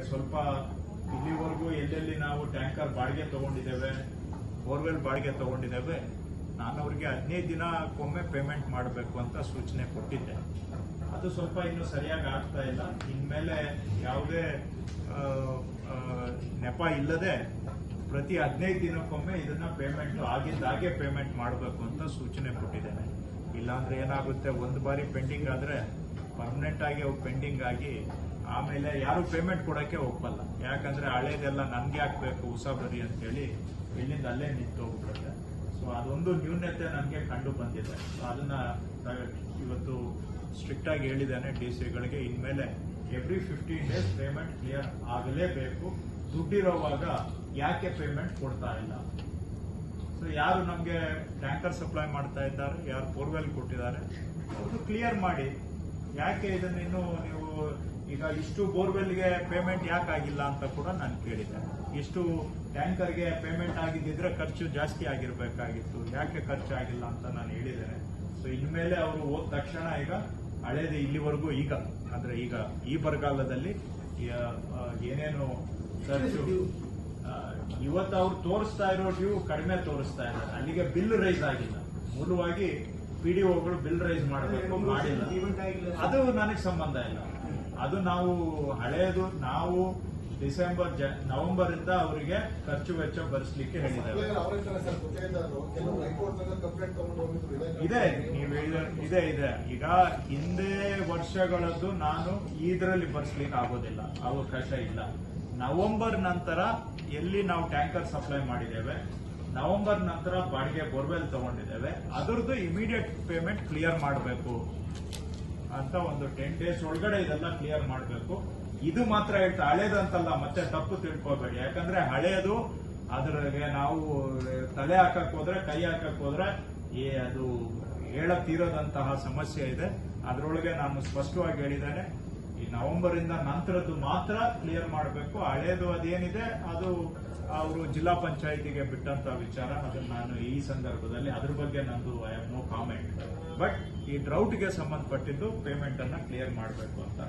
ಸ್ವಲ್ಪ ಇಲ್ಲಿವರೆಗೂ ಎಲ್ಲೆಲ್ಲಿ ನಾವು ಟ್ಯಾಂಕರ್ ಬಾಡಿಗೆ ತಗೊಂಡಿದ್ದೇವೆ, ಬೋರ್ವೆಲ್ ಬಾಡಿಗೆ ತಗೊಂಡಿದ್ದೇವೆ ನಾನು ಅವರಿಗೆ ಹದಿನೈದು ದಿನಕ್ಕೊಮ್ಮೆ ಪೇಮೆಂಟ್ ಮಾಡಬೇಕು ಅಂತ ಸೂಚನೆ ಕೊಟ್ಟಿದ್ದೆ. ಅದು ಸ್ವಲ್ಪ ಇನ್ನೂ ಸರಿಯಾಗಿ ಆಗ್ತಾ ಇಲ್ಲ. ಇನ್ಮೇಲೆ ಯಾವುದೇ ನೆಪ ಇಲ್ಲದೆ ಪ್ರತಿ ಹದಿನೈದು ದಿನಕ್ಕೊಮ್ಮೆ ಇದನ್ನ ಪೇಮೆಂಟ್ ಆಗಿದ್ದಾಗೆ ಪೇಮೆಂಟ್ ಮಾಡಬೇಕು ಅಂತ ಸೂಚನೆ ಕೊಟ್ಟಿದ್ದೇನೆ. ಇಲ್ಲಾಂದ್ರೆ ಏನಾಗುತ್ತೆ? ಒಂದು ಬಾರಿ ಪೆಂಡಿಂಗ್ ಆದ್ರೆ ಪರ್ಮನೆಂಟ್ ಆಗಿ ಅವು ಪೆಂಡಿಂಗ್ ಆಗಿ ಆಮೇಲೆ ಯಾರು ಪೇಮೆಂಟ್ ಕೊಡಕ್ಕೆ ಒಪ್ಪಲ್ಲ. ಯಾಕಂದ್ರೆ ಹಳೇದೆಲ್ಲ ನನ್ಗೆ ಹಾಕ್ಬೇಕು ಉಸಾಬರಿ ಅಂತ ಹೇಳಿ ಇಲ್ಲಿಂದ ಅಲ್ಲೇ ನಿಂತು ಹೋಗ್ಬಿಡುತ್ತೆ. ಸೊ ಅದೊಂದು ನ್ಯೂನ್ಯತೆ ನನಗೆ ಕಂಡು ಬಂದಿದೆ. ಸೊ ಅದನ್ನ ಇವತ್ತು ಸ್ಟ್ರಿಕ್ಟ್ ಆಗಿ ಹೇಳಿದ್ದೇನೆ ಡಿ ಸಿಗಳಿಗೆ ಇನ್ಮೇಲೆ every fifteen days payment clear ಆಗಲೇಬೇಕು. ದುಡ್ಡಿರೋವಾಗ ಯಾಕೆ ಪೇಮೆಂಟ್ ಕೊಡ್ತಾ ಇಲ್ಲ? ಸೊ ಯಾರು ನಮಗೆ ಟ್ಯಾಂಕರ್ ಸಪ್ಲೈ ಮಾಡ್ತಾ ಇದ್ದಾರೆ, ಯಾರು ಬೋರ್ವೆಲ್ ಕೊಟ್ಟಿದ್ದಾರೆ, ಅವರು ಕ್ಲಿಯರ್ ಮಾಡಿ. ಯಾಕೆ ಇದನ್ನು ಇನ್ನು ನೀವು ಈಗ ಇಷ್ಟು ಬೋರ್ವೆಲ್ಗೆ ಪೇಮೆಂಟ್ ಯಾಕೆ ಆಗಿಲ್ಲ ಅಂತ ಕೂಡ ನಾನು ಕೇಳಿದೆ. ಇಷ್ಟು ಟ್ಯಾಂಕರ್ಗೆ ಪೇಮೆಂಟ್ ಆಗಿದ್ದಿದ್ರೆ ಖರ್ಚು ಜಾಸ್ತಿ ಆಗಿರಬೇಕಾಗಿತ್ತು. ಯಾಕೆ ಖರ್ಚು ಆಗಿಲ್ಲ ಅಂತ ನಾನು ಹೇಳಿದ್ದೇನೆ. ಸೊ ಇನ್ಮೇಲೆ ಅವರು ಹೋದ ತಕ್ಷಣ ಈಗ ಹಳೇದು ಇಲ್ಲಿವರೆಗೂ ಈಗ ಅಂದರೆ ಈಗ ಈ ಬರಗಾಲದಲ್ಲಿ ಏನೇನು ಖರ್ಚು ಇವತ್ತು ಅವ್ರು ತೋರಿಸ್ತಾ ಇರೋ ಡ್ಯೂ ಕಡಿಮೆ ತೋರಿಸ್ತಾ ಇದ್ದಾರೆ. ಅಲ್ಲಿಗೆ ಬಿಲ್ ರೈಸ್ ಆಗಿಲ್ಲ. ಮೂಲವಾಗಿ ಪಿ ಡಿ ಒಗಳು ಬಿಲ್ ರೈಸ್ ಮಾಡಬೇಕು ಮಾಡಿಲ್ಲ. ಅದು ನನಗೆ ಸಂಬಂಧ ಇಲ್ಲ. ಅದು ನಾವು ಹಳೆಯದು ನಾವು ಡಿಸೆಂಬರ್ ಜ ನವೆಂಬರ್ ಇಂದ ಅವರಿಗೆ ಖರ್ಚು ವೆಚ್ಚ ಭರಿಸಲಿಕ್ಕೆ ಹೇಳಿದ್ದೇವೆ. ಇದೆ ನೀವು ಇದೆ ಇದೆ. ಈಗ ಹಿಂದೆ ವರ್ಷಗಳದ್ದು ನಾನು ಇದರಲ್ಲಿ ಬರ್ಸ್ಲಿಕ್ಕೆ ಆಗೋದಿಲ್ಲ. ಅವಕಾಶ ಇಲ್ಲ. ನವೆಂಬರ್ ನಂತರ ಎಲ್ಲಿ ನಾವು ಟ್ಯಾಂಕರ್ ಸಪ್ಲೈ ಮಾಡಿದ್ದೇವೆ? ನವೆಂಬರ್ ನಂತರ ಬಾಡಿಗೆ ಬೋರ್ವೆಲ್ ತಗೊಂಡಿದ್ದೇವೆ. ಅದರದ್ದು ಇಮಿಡಿಯೇಟ್ ಪೇಮೆಂಟ್ ಕ್ಲಿಯರ್ ಮಾಡಬೇಕು ಅಂತ ಒಂದು ಟೆನ್ ಡೇಸ್ ಒಳಗಡೆ ಇದೆಲ್ಲ ಕ್ಲಿಯರ್ ಮಾಡಬೇಕು. ಇದು ಮಾತ್ರ ಹೇಳ್ತಾ ಹಳೇದಂತಲ್ಲ ಮತ್ತೆ ತಪ್ಪು ತಿಳ್ಕೊಬೇಡಿ. ಯಾಕಂದ್ರೆ ಹಳೆಯದು ಅದ್ರಿಗೆ ನಾವು ತಲೆ ಹಾಕಕ್ ಹೋದ್ರೆ, ಕೈ ಹಾಕಕ್ ಹೋದ್ರೆ ಈ ಅದು ಹೇಳ ತೀರದಂತಹ ಸಮಸ್ಯೆ ಇದೆ. ಅದರೊಳಗೆ ನಾನು ಸ್ಪಷ್ಟವಾಗಿ ಹೇಳಿದ್ದೇನೆ. ಈ ನವೆಂಬರ್ ಇಂದ ನಂತರದ್ದು ಮಾತ್ರ ಕ್ಲಿಯರ್ ಮಾಡಬೇಕು. ಹಳೇದು ಅದೇನಿದೆ, ಅದು ಅವರು ಜಿಲ್ಲಾ ಪಂಚಾಯತಿಗೆ ಬಿಟ್ಟಂತ ವಿಚಾರ. ಅದನ್ನ ನಾನು ಈ ಸಂದರ್ಭದಲ್ಲಿ ಅದ್ರ ಬಗ್ಗೆ ನಂದು ಐ ನೋ ಕಾಮೆಂಟ್ ಬಟ್ ಈ ಡ್ರೌಟ್ಗೆ ಸಂಬಂಧಪಟ್ಟಿದ್ದು ಪೇಮೆಂಟ್ ಅನ್ನ ಕ್ಲಿಯರ್ ಮಾಡಬೇಕು ಅಂತ.